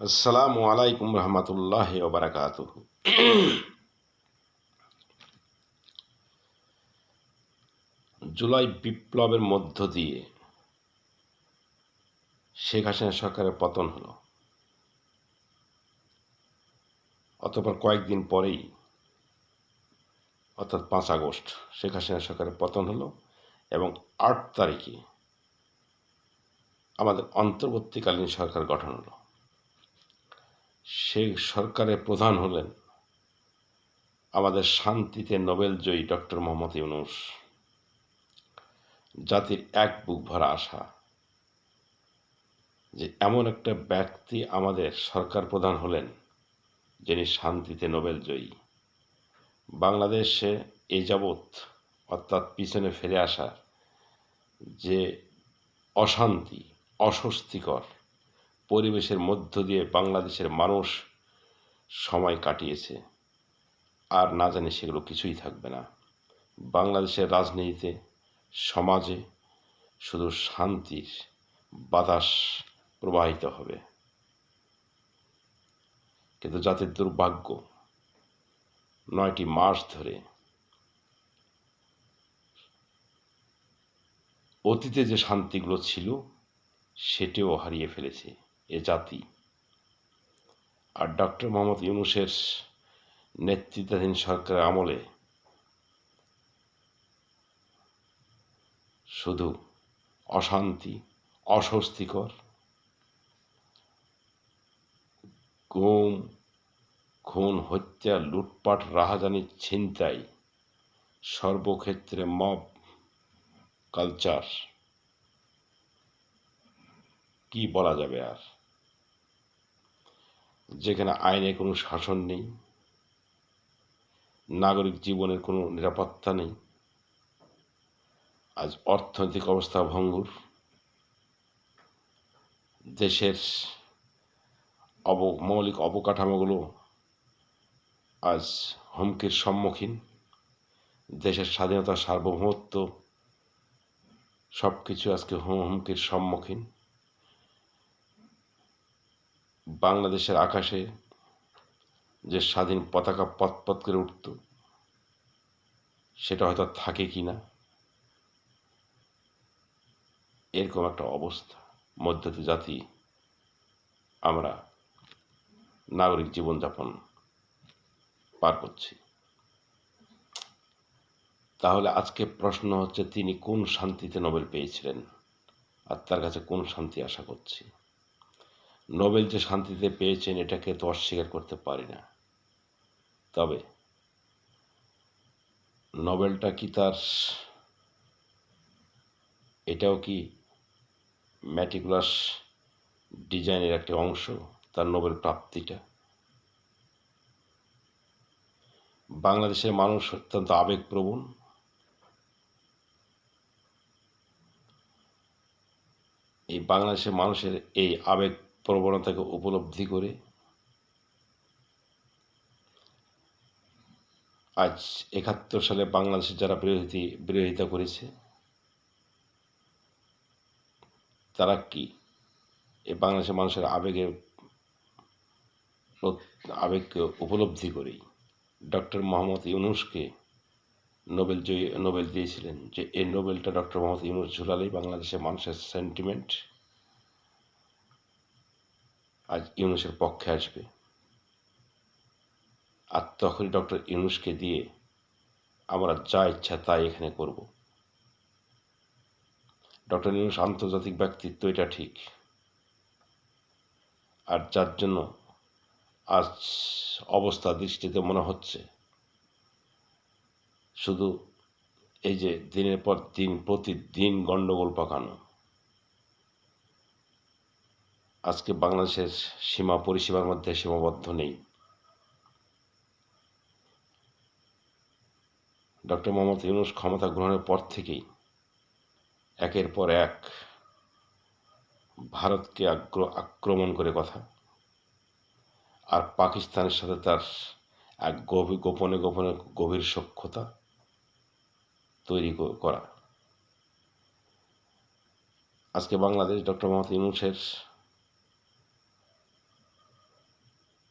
আসসালামু আলাইকুম রহমতুল্লাহ বারাকাত জুলাই বিপ্লবের মধ্য দিয়ে শেখ হাসিনা সরকারের পতন হলো। অতপর কয়েকদিন পরেই, অর্থাৎ পাঁচ আগস্ট, শেখ হাসিনা সরকারের পতন হলো এবং আট তারিখে আমাদের অন্তর্বর্তীকালীন সরকার গঠন হলো। সেই সরকারের প্রধান হলেন আমাদের শান্তিতে নোবেল জয়ী ডক্টর মোহাম্মদ ইউনুস। জাতির এক বুক ভরা আশা যে এমন একটা ব্যক্তি আমাদের সরকার প্রধান হলেন যিনি শান্তিতে নোবেল জয়ী বাংলাদেশে এ যাবৎ অর্থাৎ পিছনে ফিরে আসা যে অশান্তি, অস্বস্তিকর পরিবেশের মধ্য দিয়ে বাংলাদেশের মানুষ সময় কাটিয়েছে। আর না জানি সেগুলো কিছুই থাকবে না। বাংলাদেশের রাজনীতিতে, সমাজে শুধু শান্তির বাতাস প্রবাহিত হবে। কিন্তু জাতির দুর্ভাগ্য, নয়টি মাস ধরে অতীতে যে শান্তিগুলো ছিল, সেটিও হারিয়ে ফেলেছে। এ জাতি। আর ডক্টর মোহাম্মদ ইউনুসের নেতৃত্বাধীন সরকারের আমলে শুধু অশান্তি, অস্বস্তিকর, গুম, খুন, হত্যা, লুটপাট, রাহাজানি, ছিনতাই, সর্বক্ষেত্রে মব কালচার, কি বলা যাবে আর? যেখানে আইনে কোনো শাসন নেই, নাগরিক জীবনের কোনো নিরাপত্তা নেই, আজ অর্থনৈতিক অবস্থা ভঙ্গুর, দেশের অব, মৌলিক অবকাঠামোগুলো আজ হুমকির সম্মুখীন, দেশের স্বাধীনতা সার্বভৌমত্ব সব কিছু আজকে হুমকির সম্মুখীন। বাংলাদেশের আকাশে যে স্বাধীন পতাকা পথ করে উঠত, সেটা হয়তো থাকে কি না, এরকম একটা অবস্থা মধ্যতে জাতি আমরা নাগরিক জীবনযাপন পার করছি। তাহলে আজকে প্রশ্ন হচ্ছে, তিনি কোন শান্তিতে নোবেল পেয়েছিলেন? আর তার কাছে কোন শান্তি আশা করছি? নোবেল যে শান্তিতে পেয়েছেন এটাকে তো অস্বীকার করতে পারি না। তবে নোবেলটা কি তার? এটাও কি ম্যাটিকুলাস ডিজাইনের একটি অংশ, তার নোবেল প্রাপ্তিটা? বাংলাদেশের মানুষ অত্যন্ত আবেগপ্রবণ। এই বাংলাদেশের মানুষের এই আবেগ প্রবণতাকে উপলব্ধি করে আজ একাত্তর সালে বাংলাদেশের যারা বিরোধী, বিরোধিতা করেছে, তারা কি এই বাংলাদেশের মানুষের আবেগের আবেগকে উপলব্ধি করেই ডক্টর মোহাম্মদ ইউনুসকে নোবেল জয়ী, নোবেল দিয়েছিলেন যে এই নোবেলটা ডক্টর মোহাম্মদ ইউনুস ঝুলালেই বাংলাদেশের মানুষের সেন্টিমেন্ট আজ ইউনুসের পক্ষে আসবে। আর তখনই ডক্টর ইউনুসকে দিয়ে আমরা যা ইচ্ছা তাই এখানে করব। ডক্টর ইউনুস আন্তর্জাতিক ব্যক্তিত্ব, এটা ঠিক। আর যার জন্য আজ অবস্থা দৃষ্টিতে মনে হচ্ছে, শুধু এই যে দিনের পর দিন, প্রতিদিন গণ্ডগোল পাকানো। আজকে বাংলাদেশের সীমা পরিষেবার মধ্যে সীমাবদ্ধ নেই। ডক্টর মোহাম্মদ ইউনুস ক্ষমতা গ্রহণের পর থেকেই একের পর এক ভারতকে আগ্র, আক্রমণ করে কথা আর পাকিস্তানের সাথে তার এক গভীর, গোপনে গোপনে গভীর সক্ষতা তৈরি করা। আজকে বাংলাদেশ ডক্টর মোহাম্মদ ইউনুসের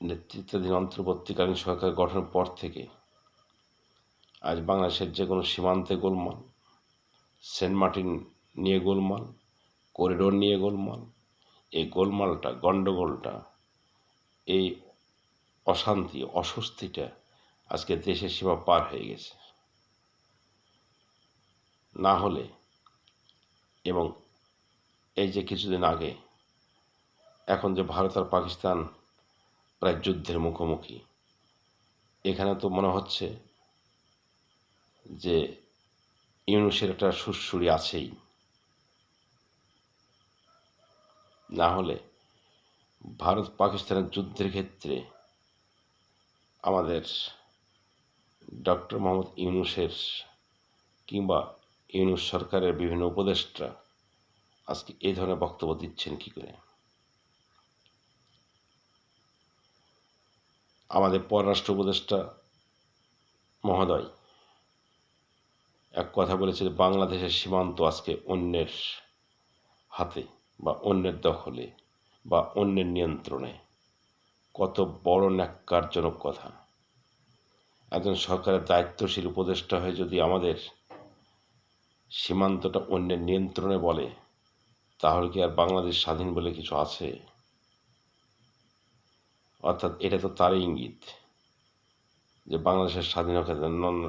নেতৃত্বাধীন অন্তর্বর্তীকালীন সরকার গঠনের পর থেকে আজ বাংলাদেশের যে কোনো সীমান্তে গোলমাল, সেন্ট মার্টিন নিয়ে গোলমাল, করিডোর নিয়ে গোলমাল, এই গোলমালটা গণ্ডগোলটা এই অশান্তি, অস্বস্তিটা আজকে দেশের সীমা পার হয়ে গেছে। না হলে এবং এই যে কিছুদিন আগে এখন যে ভারত আর পাকিস্তান প্রায় যুদ্ধের মুখোমুখি। এখানে তো মনে হচ্ছে যে ইউনুসের একটা সুরসুরি আছেই। না হলে ভারত পাকিস্তানের যুদ্ধের ক্ষেত্রে আমাদের ডক্টর মোহাম্মদ ইউনুসের কিংবা ইউনুস সরকারের বিভিন্ন উপদেষ্টা আজকে এই ধরনের বক্তব্য দিচ্ছেন কি করে? আমাদের পররাষ্ট্র উপদেষ্টা মহোদয় এক কথা বলেছে যে বাংলাদেশের সীমান্ত আজকে অন্যের হাতে বা অন্যের দখলে বা অন্যের নিয়ন্ত্রণে। কত বড় ন্যাক্কারজনক কথা। একজন সরকারের দায়িত্বশীল উপদেষ্টা হয়ে যদি আমাদের সীমান্তটা অন্যের নিয়ন্ত্রণে বলে, তাহলে কি আর বাংলাদেশ স্বাধীন বলে কিছু আছে? অর্থাৎ এটা তো তারই ইঙ্গিত যে বাংলাদেশের স্বাধীনতা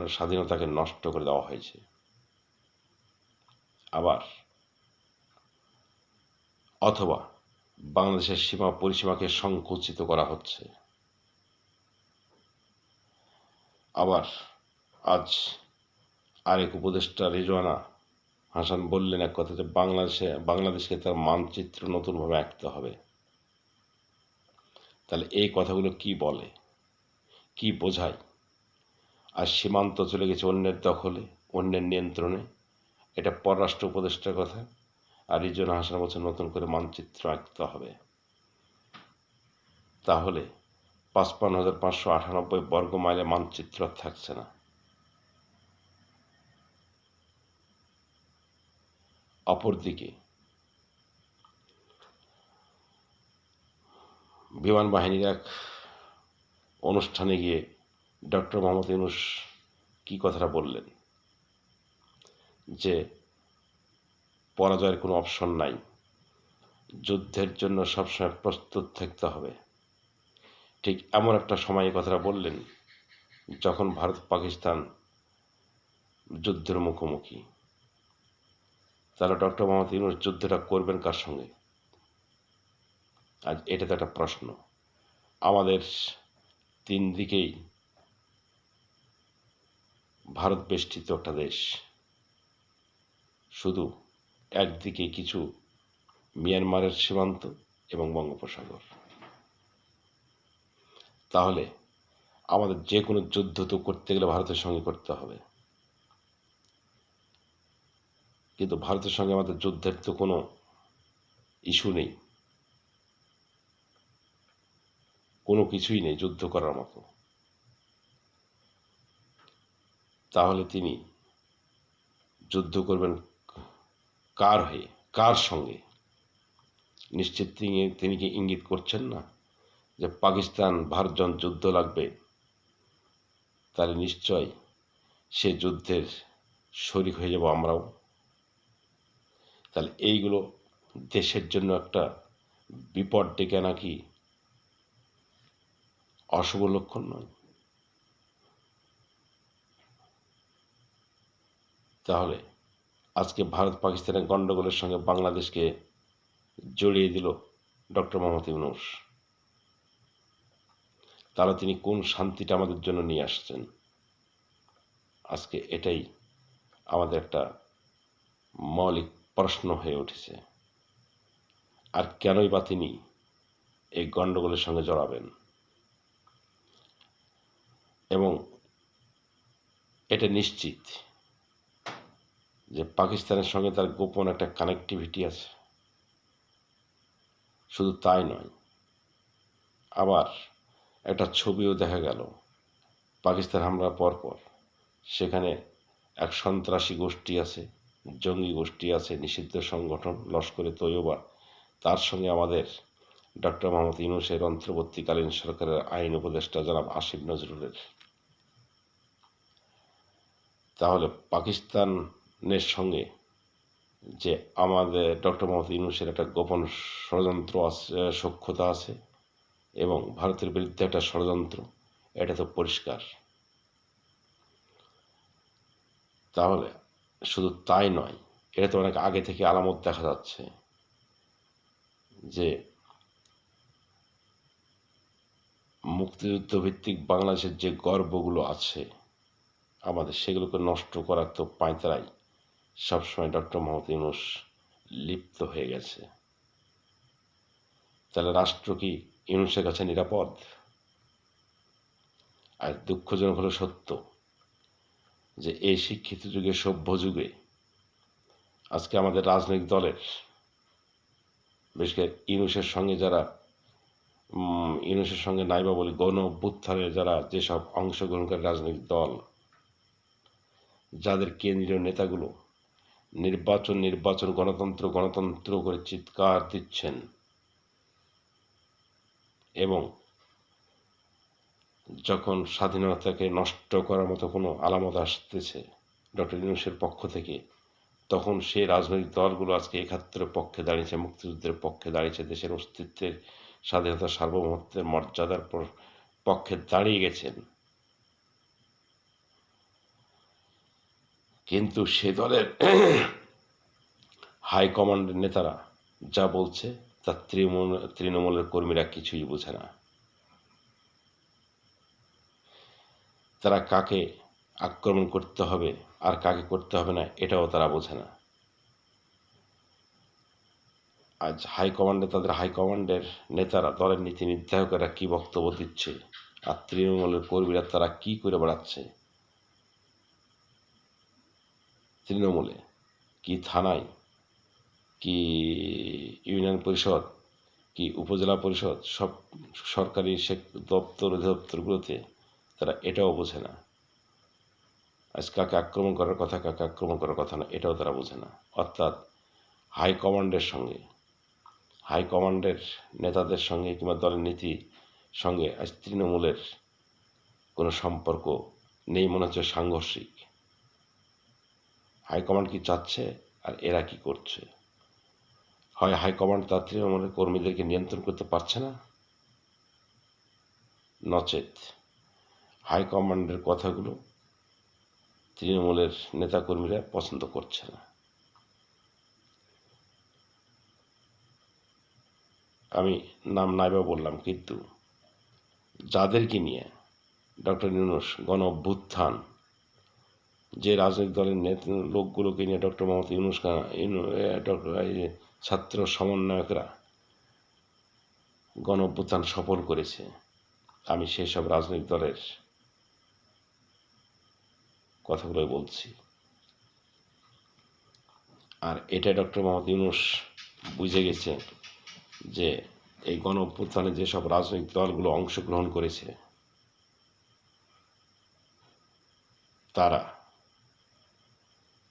স্বাধীনতাকে নষ্ট করে দেওয়া হয়েছে। আবার অথবা বাংলাদেশের সীমা পরিসীমাকে সংকুচিত করা হচ্ছে। আবার আজ আরেক উপদেষ্টা রেজওয়ানা হাসান বললেন এক কথা যে বাংলাদেশে, বাংলাদেশকে তার মানচিত্র নতুনভাবে আঁকতে হবে। তাহলে এই কথাগুলো কি বলে? কি বোঝায়? আর সীমান্ত চলে গেছে অন্যের দখলে, অন্যের নিয়ন্ত্রণে। এটা পররাষ্ট্র উপদেষ্টার কথা। আর রিজন হাসান বছর নতুন করে মানচিত্র আঁকতে হবে। তাহলে পাঁচপান্ন হাজার পাঁচশো আটানব্বই বর্গ মাইলে মানচিত্র থাকছে না। অপরদিকে বিমান বাহিনীর এক অনুষ্ঠানে গিয়ে ডক্টর মোহাম্মদ ইউনুস কী কথাটা বললেন? যে পরাজয়ের কোনো অপশন নাই। যুদ্ধের জন্য সবসময় প্রস্তুত থাকতে হবে। ঠিক এমন একটা সময় কথাটা বললেন যখন ভারত পাকিস্তান যুদ্ধের মুখোমুখি। তাহলে ডক্টর মোহাম্মদ ইউনুস যুদ্ধটা করবেন কার সঙ্গে? আজ এটা তো একটা প্রশ্ন। আমাদের তিন দিকেই ভারত বেষ্টিত একটা দেশ। শুধু একদিকে কিছু মিয়ানমারের সীমান্ত এবং বঙ্গোপসাগর। তাহলে আমাদের যে কোনো যুদ্ধ তো করতে গেলে ভারতের সঙ্গে করতে হবে। কিন্তু ভারতের সঙ্গে আমাদের যুদ্ধের তো কোনো ইস্যু নেই। কোনো কিছুই নেই যুদ্ধ করার মতো। তাহলে তিনি যুদ্ধ করবেন কার হয়ে, কার সঙ্গে? নিশ্চিত তিনি তিনি কি ইঙ্গিত করছেন না যে পাকিস্তান ভারত যখন যুদ্ধ লাগবে? তাহলে নিশ্চয় সে যুদ্ধের শরিক হয়ে যাব আমরাও। তাহলে এইগুলো দেশের জন্য একটা বিপদ ডেকে নাকি অশুভ লক্ষণ নয়। তাহলে আজকে ভারত পাকিস্তানের গণ্ডগোলের সঙ্গে বাংলাদেশকে জড়িয়ে দিল ডক্টর মোহাম্মদ ইউনুস। তাহলে তিনি কোন শান্তিটা আমাদের জন্য নিয়ে আসছেন? আজকে এটাই আমাদের একটা মৌলিক প্রশ্ন হয়ে উঠেছে। আর কেনই বা তিনি এই গণ্ডগোলের সঙ্গে জড়াবেন? এবং এটা নিশ্চিত যে পাকিস্তানের সঙ্গে তার গোপন একটা কানেকটিভিটি আছে। শুধু তাই নয়, আবার একটা ছবিও দেখা গেল, পাকিস্তান হামলার পরপর। সেখানে এক সন্ত্রাসী গোষ্ঠী আছে, জঙ্গি গোষ্ঠী আছে, নিষিদ্ধ সংগঠন লস্করে তৈয়বা। তার সঙ্গে আমাদের ডক্টর মোহাম্মদ ইউনুসের অন্তর্বর্তীকালীন সরকারের আইন উপদেষ্টা জনাব আসিফ নজরুলের। তাহলে পাকিস্তানের সঙ্গে যে আমাদের ডক্টর মোহাম্মদ ইউনুসের একটা গোপন ষড়যন্ত্র আছে, সক্ষতা আছে এবং ভারতের বিরুদ্ধে একটা ষড়যন্ত্র, এটা তো পরিষ্কার। তাহলে শুধু তাই নয়, এটা তো অনেক আগে থেকে আলামত দেখা যাচ্ছে যে মুক্তিযুদ্ধ ভিত্তিক বাংলাদেশের যে গর্বগুলো আছে, আমাদের সেগুলোকে নষ্ট করার তো পাঁয়তারাই সবসময় ডক্টর মোহাম্মদ ইউনুস লিপ্ত হয়ে গেছে। তাহলে রাষ্ট্র কি ইউনুসের কাছে নিরাপদ? আর দুঃখজনক হলো সত্য যে এই শিক্ষিত যুগে, সভ্য যুগে আজকে আমাদের রাজনৈতিক দলের, বিশেষ করে ইউনুসের সঙ্গে যারা ইউনুসের সঙ্গে নাইবা বলি গণ অভ্যুত্থানের যারা যেসব অংশগ্রহণকারী রাজনৈতিক দল, যাদের কেন্দ্রীয় নেতাগুলো নির্বাচন নির্বাচন গণতন্ত্র গণতন্ত্র করে চিৎকার দিচ্ছেন এবং যখন স্বাধীনতাকে নষ্ট করার মতো কোনো আলামত আসতেছে ডক্টর ইউনুসের পক্ষ থেকে, তখন সে রাজনৈতিক দলগুলো আজকে একাত্তরের পক্ষে দাঁড়িয়েছে, মুক্তিযুদ্ধের পক্ষে দাঁড়িয়েছে, দেশের অস্তিত্বের স্বাধীনতা সার্বভৌমত্বের মর্যাদার পক্ষে দাঁড়িয়ে গেছেন। কিন্তু সে দলের হাইকমান্ডের নেতারা যা বলছে, তা তৃণমূল, তৃণমূলের কর্মীরা কিছুই বোঝে না। তারা কাকে আক্রমণ করতে হবে আর কাকে করতে হবে না, এটাও তারা বোঝে না। আজ হাইকমান্ডে তাদের হাইকমান্ডের নেতারা, দলের নীতি নির্ধারকেরা কী বক্তব্য দিচ্ছে? আর তৃণমূলের কর্মীরা তারা কী করে বেড়াচ্ছে? তৃণমূলে কি থানায়? কি ইউনিয়ন পরিষদ? কি উপজেলা পরিষদ? সব সরকারি সে দপ্তর, অধিদপ্তরগুলোতে তারা এটাও বোঝে না। আজ কাকে আক্রমণ করার কথা, কাকে আক্রমণ করার কথা না, এটাও তারা বোঝে না। অর্থাৎ হাইকমান্ডের সঙ্গে হাইকমান্ডের নেতাদের সঙ্গে কিংবা দলের নীতি সঙ্গে আজ তৃণমূলের কোনো সম্পর্ক নেই, মনে হচ্ছে সাংঘর্ষিক। হাইকমান্ড কি চাচ্ছে আর এরা কি করছে? হয় হাইকমান্ড তার তৃণমূলের কর্মীদেরকে নিয়ন্ত্রণ করতে পারছে না? নচেত। হাইকমান্ডের কথাগুলো তৃণমূলের নেতাকর্মীরা পছন্দ করছে না। আমি নাম নাইবা বললাম, কিন্তু যাদেরকে নিয়ে ডক্টর ইউনুস গণ অভ্যুত্থান, যে রাজনৈতিক দলের নেতা লোকগুলোকে নিয়ে ডক্টর মোহাম্মদ ইউনুস ডক্টর ছাত্র সমন্বয়করা গণ অভ্যুত্থান সফল করেছে, আমি সেই সব রাজনৈতিক দলের কথাগুলো বলছি। আর এটা ডক্টর মোহাম্মদ ইউনুস বুঝে গেছে যে এই গণ অভ্যুত্থানে যেসব রাজনৈতিক দলগুলো অংশগ্রহণ করেছে, তারা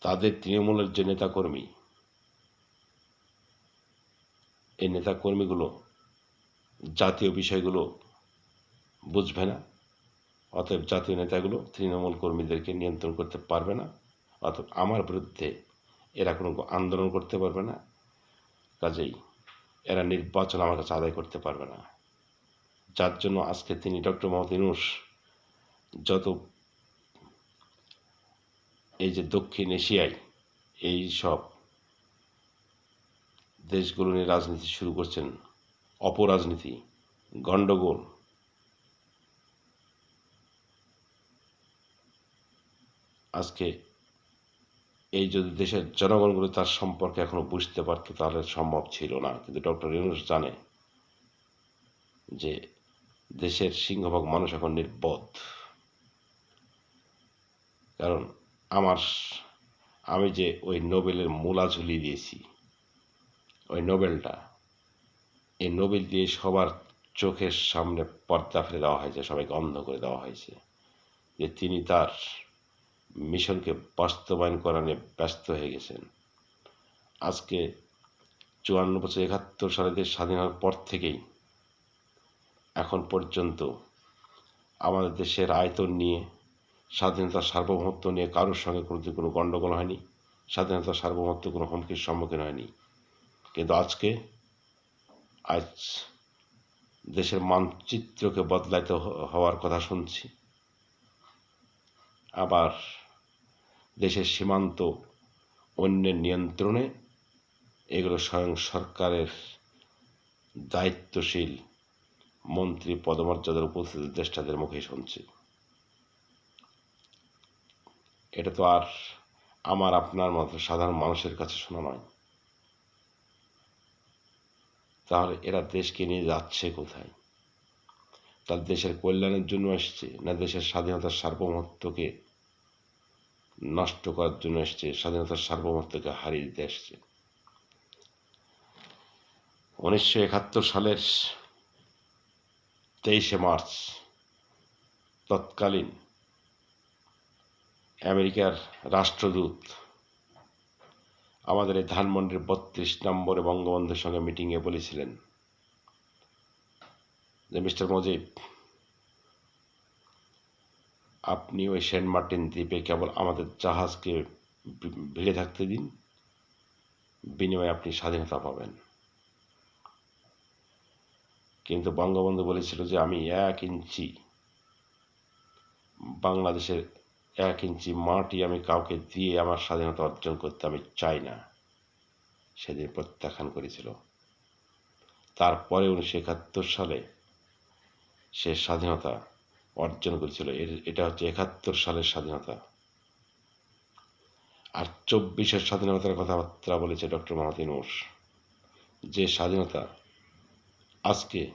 তাদের তৃণমূলের যে নেতাকর্মী, এই নেতাকর্মীগুলো জাতীয় বিষয়গুলো বুঝবে না, অতএব জাতীয় নেতাগুলো তৃণমূল কর্মীদেরকে নিয়ন্ত্রণ করতে পারবে না, অতএব আমার বিরুদ্ধে এরা কোনো আন্দোলন করতে পারবে না। কাজেই এরা নির্বাচন আমার কাছে আদায় করতে পারবে না। যার জন্য আজকে তিনি ডক্টর মোহাম্মদ ইনুস যত এই যে দক্ষিণ এশিয়ায় এই সব দেশগুলো নিয়ে রাজনীতি শুরু করছেন, অপরাজনীতি গণ্ডগোল আজকে এই যদি দেশের জনগণগুলো তার সম্পর্কে এখনও বুঝতে পারত তাহলে সম্ভব ছিল না। কিন্তু ডক্টর ইউনুস জানে যে দেশের সিংহভাগ মানুষ এখন নির্বোধ। কারণ আমার আমি যে ওই নোবেলের মূলা ঝুলিয়ে দিয়েছি, ওই নোবেলটা, এই নোবেল দিয়ে সবার চোখের সামনে পর্দা ফেলে দেওয়া হয়েছে, সবাইকে অন্ধ করে দেওয়া হয়েছে যে তিনি তার মিশনকে বাস্তবায়ন করা নিয়ে ব্যস্ত হয়ে গেছেন। আজকে চুয়ান্ন বছর একাত্তর সালে দেশ স্বাধীন হওয়ার পর থেকেই এখন পর্যন্ত আমাদের দেশের আয়তন নিয়ে স্বাধীনতার সার্বভৌমত্ব নিয়ে কারোর সঙ্গে কোনো কোনো গণ্ডগোল হয়নি স্বাধীনতার সার্বভৌমত্ব কোনো হুমকির সম্মুখীন হয়নি। কিন্তু আজকে আজ দেশের মানচিত্রকে বদলাইতে হওয়ার কথা শুনছি। আবার দেশের সীমান্ত অন্যের নিয়ন্ত্রণে, এগুলো স্বয়ং সরকারের দায়িত্বশীল মন্ত্রী পদমর্যাদার উপস্থিত দেশটাদের মুখে শুনছি। এটা তো আর আমার, আপনার মতো সাধারণ মানুষের কাছে শোনা নয়। তাহলে এরা দেশকে নিয়ে যাচ্ছে কোথায়? তার দেশের কল্যাণের জন্য এসছে না দেশের স্বাধীনতার সার্বভৌমত্বকে নষ্ট করার জন্য এসছে, স্বাধীনতার সার্বভৌমত্বকে হারিয়ে দিতে এসছে। উনিশশো একাত্তর সালের তেইশে মার্চ, তৎকালীন আমেরিকার রাষ্ট্রদূত আমাদের এই ধানমন্ডির বত্রিশ নম্বরে বঙ্গবন্ধুর সঙ্গে মিটিংয়ে বলেছিলেন যে, মিস্টার মজিব আপনি ওই সেন্ট মার্টিন দ্বীপে কেবল আমাদের জাহাজকে ভিড়ে থাকতে দিন। বিনিময়ে আপনি স্বাধীনতা পাবেন। কিন্তু বঙ্গবন্ধু বলেছিল যে আমি এক ইঞ্চি, বাংলাদেশের এক ইঞ্চি মাটি আমি কাউকে দিয়ে আমার স্বাধীনতা অর্জন করতে আমি চাই না। সেদিন প্রত্যাখ্যান করেছিল। তারপরে উনিশশো একাত্তর সালে সে স্বাধীনতা অর্জন করেছিল। এটা হচ্ছে একাত্তর সালের স্বাধীনতা। আর চব্বিশের স্বাধীনতার কথাবার্তা বলেছে ডক্টর মোহাম্মদ ইনুস যে স্বাধীনতা আজকে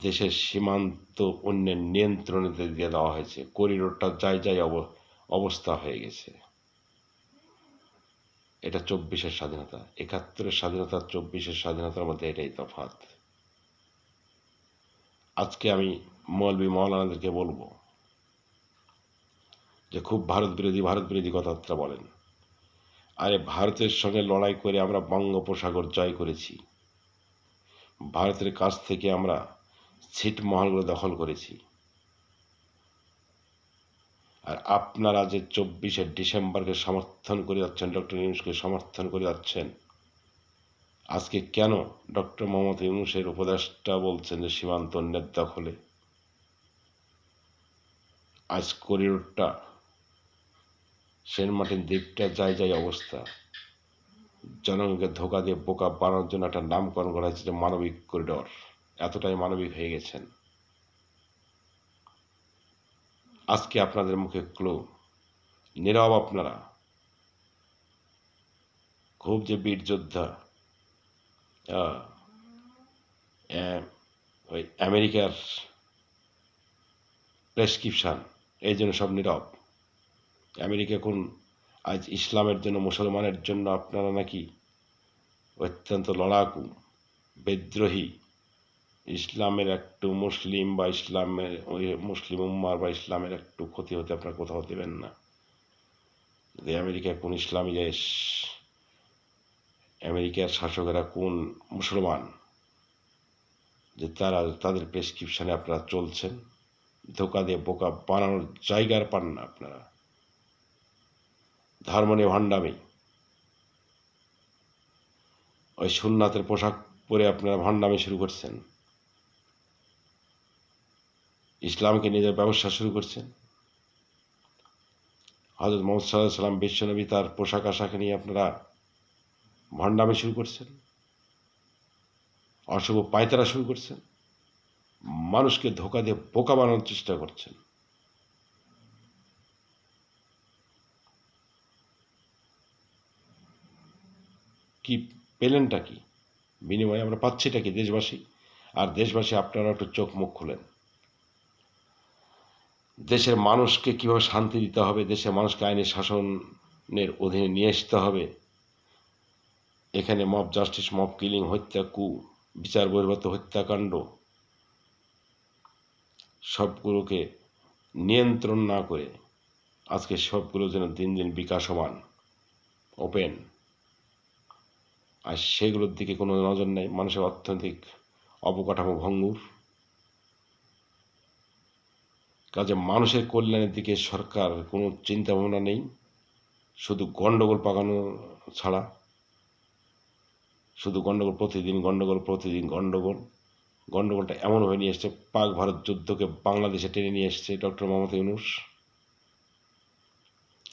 দেশের সীমান্ত অন্যের নিয়ন্ত্রণে দিয়ে দেওয়া হয়েছে, করিডোরটা যাই যাই অবস্থা হয়ে গেছে। এটা চব্বিশের স্বাধীনতা। একাত্তরের স্বাধীনতা, চব্বিশের স্বাধীনতার মধ্যে এটাই তফাত আজকে আমি মৌলবী মৌলানাদেরকে বলব যে খুব ভারত বিরোধী ভারত বিরোধী কথাবার্তা বলেন। আরে ভারতের সঙ্গে লড়াই করে আমরা বঙ্গোপসাগর জয় করেছি। ভারতের কাছ থেকে আমরা ছিটমহলগুলো দখল করেছি। আর আপনারা যে চব্বিশে ডিসেম্বরকে সমর্থন করে যাচ্ছেন, ডক্টর ইউনুসকে সমর্থন করে যাচ্ছেন, আজকে কেন ডক্টর মোহাম্মদ ইউনুসের উপদেষ্টা বলছেন যে সীমান্ত অন্যের দখলে? আজ করিডোরটা সেন্ট মার্টিন দ্বীপটা যাই যাই অবস্থা। জনগণকে ধোকা দিয়ে বোকা বানানোর জন্য একটা নামকরণ করা হয়েছে মানবিক করিডর। এতটাই মানবিক হয়ে গেছেন। আজকে আপনাদের মুখে ক্লো। নীরব আপনারা। খুব যে বীর যোদ্ধা। ওই আমেরিকার প্রেসক্রিপশান। এই জন্য সব নীরব। আমেরিকা কোন আজ ইসলামের জন্য মুসলমানের জন্য আপনারা নাকি অত্যন্ত লড়াকু, বিদ্রোহী। ইসলামের একটু মুসলিম বা ইসলামের ওই মুসলিম উম্মার বা ইসলামের একটু ক্ষতি হতে আপনারা কোথাও দেবেন না। যে আমেরিকা কোন ইসলামী দেশ, আমেরিকার শাসকেরা কোন মুসলমান, যে তারা তাদের প্রেসক্রিপশানে আপনারা চলছেন ধোকা দিয়ে বোকা বানানোর জায়গার পান না আপনারা। ধর্ম নিয়ে ভান্ডামি ওই সুন্নাতের পোশাক পরে আপনারা ভান্ডামি শুরু করছেন। ইসলামকে নিজের ব্যবসা শুরু করছেন। হজরত মোহাম্মদ সাল্লাহ সাল্লাম বিশ্বনবী তার পোশাক আশাক নিয়ে আপনারা ভণ্ডামি শুরু করছেন। অশুভ পায়তারা শুরু করছেন। মানুষকে ধোকা দিয়ে বোকা বানানোর চেষ্টা করছেন। কি পেলেনটা কি? বিনিময়ে আমরা পাচ্ছিটা কি দেশবাসী? আর দেশবাসী আপনারা একটু চোখ মুখ খুলেন। দেশের মানুষকে কীভাবে শান্তি দিতে হবে? দেশের মানুষকে আইনের শাসনের অধীনে নিয়ে আসতে হবে? এখানে মব জাস্টিস, মব কিলিং, হত্যা, কু বিচার, বহির্ভূত হত্যাকাণ্ড সবগুলোকে নিয়ন্ত্রণ না করে আজকে সবগুলো যেন দিন দিন বিকাশমান ওপেন আর সেগুলোর দিকে কোনো নজর নেই, মানুষের অর্থনৈতিক অবকাঠামো ভঙ্গুর। কাজে মানুষের কল্যাণের দিকে সরকার কোনো চিন্তা ভাবনা নেই, শুধু গণ্ডগোল পাকানো ছাড়া। শুধু গণ্ডগোল প্রতিদিন গণ্ডগোল প্রতিদিন গণ্ডগোল গণ্ডগোলটা এমনভাবে নিয়ে এসছে, পাক ভারত যুদ্ধকে বাংলাদেশে টেনে নিয়ে এসছে ডক্টর মোহাম্মদ ইউনুস।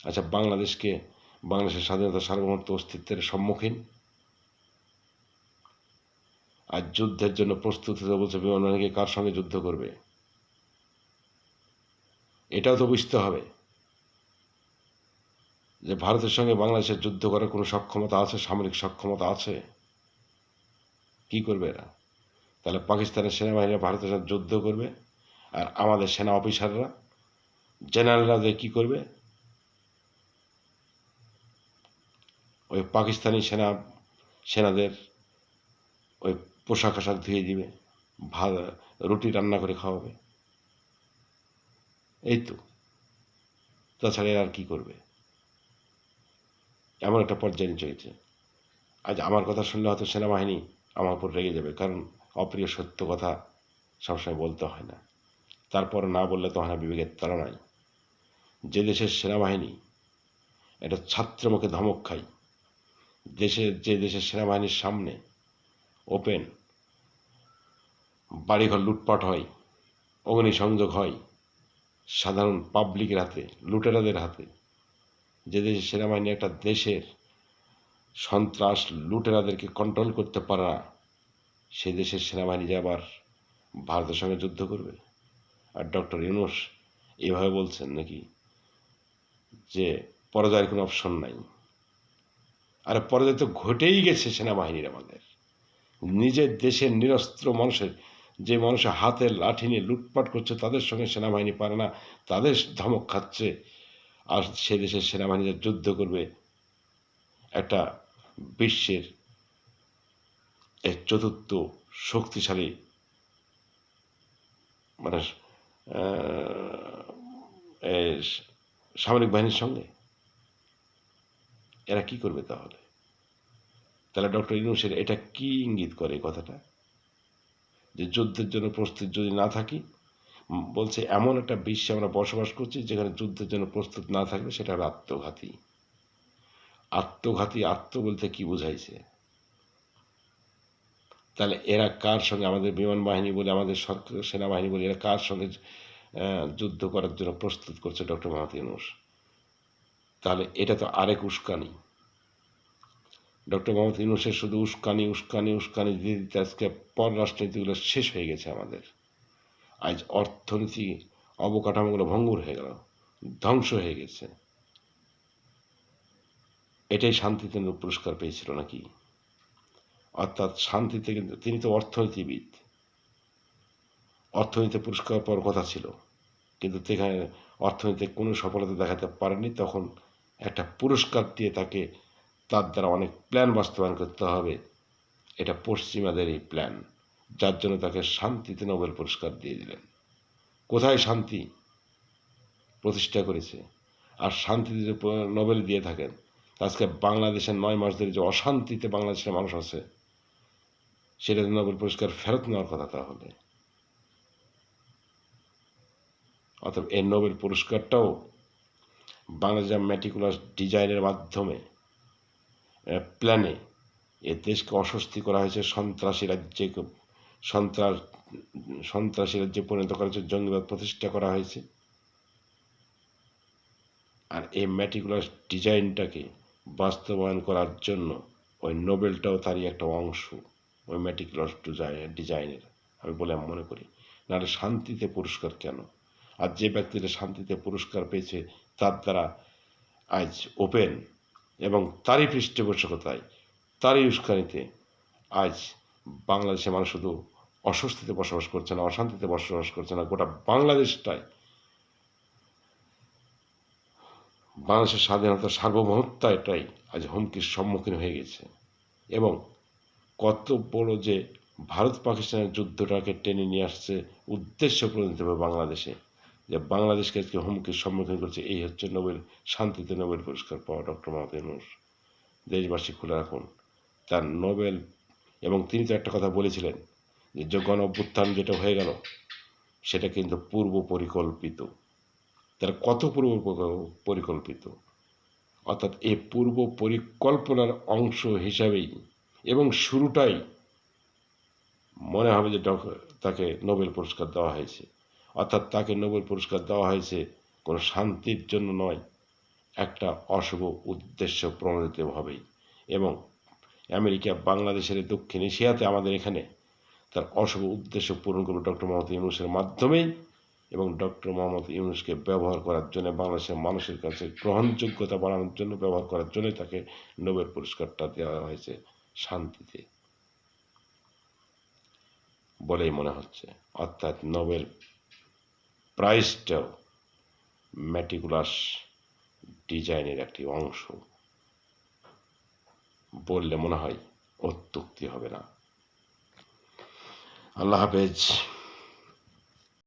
আচ্ছা বাংলাদেশকে, বাংলাদেশের স্বাধীনতা সার্বভৌমত্ব অস্তিত্বের সম্মুখীন। আর যুদ্ধের জন্য প্রস্তুত হতে বলছে বিমানবাহিনীকে কার সঙ্গে যুদ্ধ করবে? এটাও তো বুঝতে হবে যে ভারতের সঙ্গে বাংলাদেশের যুদ্ধ করার কোনো সক্ষমতা আছে, সামরিক সক্ষমতা আছে? কি করবে এরা? তাহলে পাকিস্তানের সেনাবাহিনীরা ভারতের সাথে যুদ্ধ করবে আর আমাদের সেনা অফিসাররা, জেনারেলরা যে কী করবে? ওই পাকিস্তানি সেনা, সেনাদের ওই পোশাক আশাক ধুয়ে দিবে, ভাত, রুটি রান্না করে খাওয়াবে। এই তো। তাছাড়া আর কী করবে? এমন একটা পর্যায়ে চলেছে। আজ আমার কথা শুনলে হয়তো সেনাবাহিনী আমার উপর রেগে যাবে, কারণ অপ্রিয় সত্য কথা সবসময় বলতে হয় না। তারপর না বললে তো হয় না বিবেকের তাড়নায়। যে দেশের সেনাবাহিনী এটা ছাত্রমুখে ধমক খায়, দেশের যে দেশের সেনাবাহিনীর সামনে ওপেন বাড়িঘর লুটপাট হয়, অগ্নিসংযোগ হয়, সাধারণ পাবলিকের হাতে, লুটেরাদের হাতে, যে দেশের সেনাবাহিনী একটা দেশের সন্ত্রাস, লুটেরাদেরকে কন্ট্রোল করতে পারে সে দেশের সেনাবাহিনী আবার ভারতের সঙ্গে যুদ্ধ করবে? আর ডক্টর ইউনুস এভাবে বলছেন নাকি যে পরাজয়ের কোনো অপশন নাই? আর পরাজয় তো ঘটেই গেছে সেনাবাহিনীর আমাদের। নিজের দেশের নিরস্ত্র মানুষের, যে মানুষের হাতে লাঠি নিয়ে লুটপাট করছে, তাদের সঙ্গে সেনাবাহিনী পারে না, তাদের ধমক খাচ্ছে, আর সে দেশের সেনাবাহিনী যুদ্ধ করবে। একটা বিশ্বের এই চতুর্থ শক্তিশালী মানে সামরিক বাহিনীর সঙ্গে। এরা কি করবে তাহলে? তাহলে ডক্টর ইউনুসের এটা কি ইঙ্গিত করে কথাটা? যে যুদ্ধের জন্য প্রস্তুত যদি না থাকি বলছে এমন একটা বিশ্বে আমরা বসবাস করছি যেখানে যুদ্ধের জন্য প্রস্তুত না থাকলে সেটা হলো আত্মঘাতী। আত্মঘাতী আত্ম বলতে কি বোঝাইছে? তাহলে এরা কার সঙ্গে? আমাদের বিমান বাহিনী বলে, আমাদের সেনাবাহিনী বলে, এরা কার সঙ্গে যুদ্ধ করার জন্য প্রস্তুত করছে ডক্টর মাহাত ইউনুস? তাহলে এটা তো আরেক উস্কানি। ডক্টর মোহাম্মদ ইউনুসের শুধু উস্কানি উস্কানি উস্কানি দিতে দিতে আজকে পররাষ্ট্রনীতিগুলো শেষ হয়ে গেছে আমাদের। আজ অর্থনীতি অবকাঠামোগুলো ভঙ্গুর হয়ে গেল, ধ্বংস হয়ে গেছে। এটাই শান্তিতে পুরস্কার পেয়েছিল নাকি? অর্থাৎ শান্তিতে কিন্তু তিনি তো অর্থনীতিবিদ। অর্থনীতিতে পুরস্কার পাওয়ার কথা ছিল। কিন্তু সেখানে অর্থনীতিতে কোনো সফলতা দেখাতে পারেনি তখন একটা পুরস্কার দিয়ে তাকে, তার দ্বারা অনেক প্ল্যান বাস্তবায়ন করতে হবে। এটা পশ্চিমাদের এই প্ল্যান যার জন্য তাকে শান্তিতে নোবেল পুরস্কার দিয়ে দিলেন। কোথায় শান্তি? প্রতিষ্ঠা করেছে। আর শান্তিতে যে নোবেল দিয়ে থাকেন আজকে বাংলাদেশের নয় মাস ধরে যে অশান্তিতে বাংলাদেশের মানুষ আছে সেটা নোবেল পুরস্কার ফেরত নেওয়ার কথা তাহলে। অর্থাৎ এই নোবেল পুরস্কারটাও বাংলাদেশের ম্যাটিকুলার ডিজাইনের মাধ্যমে প্ল্যানে এ দেশকে অস্বস্তি করা হয়েছে, সন্ত্রাসী রাজ্যে সন্ত্রাস, সন্ত্রাসী রাজ্যে পরিণত করা হয়েছে জঙ্গিবাদ প্রতিষ্ঠা করা হয়েছে। আর এই ম্যাটিকুলার ডিজাইনটাকে বাস্তবায়ন করার জন্য ওই নোবেলটাও তারই একটা অংশ। ওই ম্যাটিকুলার ডিজাইনের আমি বলে আমি মনে করি। নাহলে শান্তিতে পুরস্কার কেন? আর যে ব্যক্তিরা শান্তিতে পুরস্কার পেয়েছে, তার দ্বারা আজ ওপেন এবং তারই পৃষ্ঠপোষকতায়, তারই উস্কানিতে আজ বাংলাদেশে মানুষ শুধু অস্বস্তিতে বসবাস করছে না, অশান্তিতে বসবাস করছে না, গোটা বাংলাদেশটাই বাংলাদেশের স্বাধীনতার সার্বভৌমত্ব এটাই আজ হুমকির সম্মুখীন হয়ে গেছে। এবং কত বড় যে ভারত পাকিস্তানের যুদ্ধটাকে টেনে নিয়ে আসছে উদ্দেশ্য পরিণত হবে বাংলাদেশে, যে বাংলাদেশকে আজকে হুমকির সম্মুখীন করছে, এই হচ্ছে নোবেল, শান্তিতে নোবেল পুরস্কার পাওয়া ডক্টর ইউনুস। দেশবাসী খুলে রাখুন, তার নোবেল, এবং তিনি তো একটা কথা বলেছিলেন যে গণ অভ্যুত্থান যেটা হয়ে গেল, সেটা কিন্তু পূর্ব পরিকল্পিত। তার কত পূর্ব পরি- পরিকল্পিত? অর্থাৎ এই পূর্ব পরিকল্পনার অংশ হিসাবেই এবং শুরুটাই মনে হবে যে তাকে নোবেল পুরস্কার দেওয়া হয়েছে। অর্থাৎ তাকে নোবেল পুরস্কার দেওয়া হয়েছে কোনো শান্তির জন্য নয়, একটা অশুভ উদ্দেশ্য প্রণোদিতভাবেই এবং আমেরিকা বাংলাদেশের দক্ষিণ এশিয়াতে আমাদের এখানে তার অশুভ উদ্দেশ্য পূরণ করবে ডক্টর মোহাম্মদ ইউনুসের মাধ্যমেই এবং ডক্টর মোহাম্মদ ইউনুসকে ব্যবহার করার জন্য, বাংলাদেশের মানুষের কাছে গ্রহণযোগ্যতা বাড়ানোর জন্য ব্যবহার করার জন্যই তাকে নোবেল পুরস্কারটা দেওয়া হয়েছে। শান্তিতে। বলেই মনে হচ্ছে। অর্থাৎ নোবেল প্রাইজটাও ম্যাটিকুলাস ডিজাইনের একটি অংশ। বললে মনে হয় অত্যুক্তি হবে না। আল্লাহ হাফেজ।